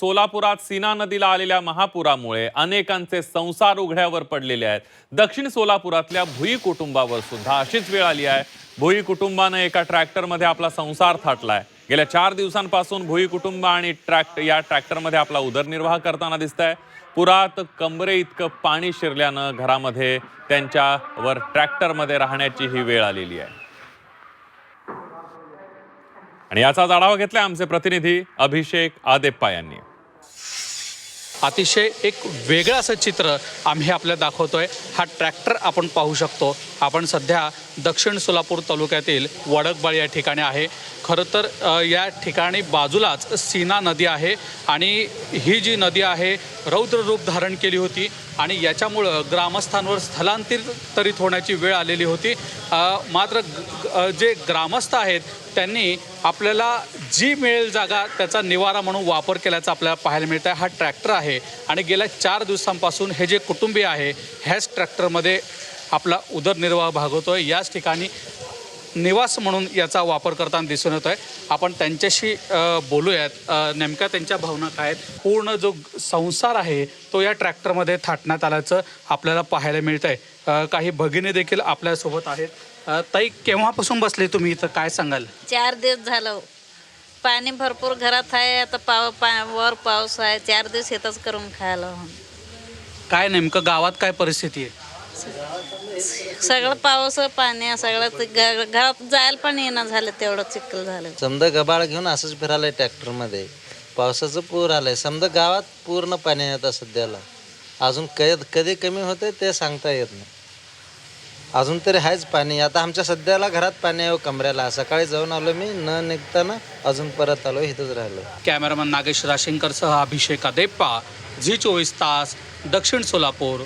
सोलापुरात सीना नदीला आलेल्या महापुरामुळे अनेकांचे संसार उघड्यावर पडलेले आहेत. दक्षिण सोलापुरातल्या भुई कुटुंबावर सुद्धा अशीच वेळ आली आहे. भुई कुटुंबानं एका ट्रॅक्टरमध्ये आपला संसार थाटलाय. गेल्या चार दिवसांपासून भुई कुटुंब आणि ट्रॅक्ट या ट्रॅक्टरमध्ये आपला उदरनिर्वाह करताना दिसत आहे पुरात कमरे इतकं पाणी शिरल्यानं घरामध्ये त्यांच्यावर ट्रॅक्टरमध्ये राहण्याची ही वेळ आलेली आहे. आणि याचाच आढावा घेतलाय आमचे प्रतिनिधी अभिषेक आदेप्पा यांनी. अतिशय एक वेगळं असं चित्र आम्ही आपल्याला दाखवतोय. हा ट्रॅक्टर आपण पाहू शकतो. आपण सध्या दक्षिण सोलापूर तालुक्यातील वडकबाळ या ठिकाणी आहे. खरं तर या ठिकाणी बाजूलाच सीना नदी आहे आणि ही जी नदी आहे रौद्र रूप धारण केली होती. आणि याच्यामुळं ग्रामस्थांवर स्थलांतरित होण्याची वेळ आलेली होती. मात्र जे ग्रामस्थ आहेत त्यांनी आपल्याला जी मिळेल जागा त्याचा निवारा म्हणून वापर केल्याचा आपल्याला पाहायला मिळत आहे हा ट्रॅक्टर आहे आणि गेल्या चार दिवसांपासून हे जे कुटुंबीय आहे ह्याच ट्रॅक्टरमध्ये आपला उदरनिर्वाह भागवतो आहे याच ठिकाणी निवास म्हणून याचा वापर करताना दिसून येतो आहे आपण त्यांच्याशी बोलूयात. नेमक्या त्यांच्या भावना काय आहेत? पूर्ण जो संसार आहे तो या ट्रॅक्टरमध्ये थाटण्यात आल्याचं आपल्याला पाहायला मिळतं आहे काही भगिनी देखील आपल्यासोबत आहेत. ताई केव्हापासून बसले तुम्ही इथं? काय सांगाल? चार दिवस झालं पाणी भरपूर घरात आहे. आता पाव पा वर पाऊस आहे. चार दिवस येतच करून खायला काय नेमकं गावात काय परिस्थिती आहे? सगळं पाऊस पाणी सगळं ते घ- घरात जायला पण येणं झालं तेवढं चिखल झालं. समजा गबाळ घेऊन असंच फिरायलंय ट्रॅक्टरमध्ये. पावसाचं पूर आलंय. समजा गावात पूर्ण पाणी आहे आता सध्याला. अजून कधी कधी कमी होते ते सांगता येत नाही. अजून तरी आहेच पाणी. आता आमच्या सध्याला घरात पाणी आहे हो कमऱ्याला. सकाळी जाऊन आलो मी न निघताना अजून परत आलो इथंच राहिलो. कॅमेरामन नागेश राशिंकरसह अभिषेक अदेप्पा झी चोवीस तास दक्षिण सोलापूर.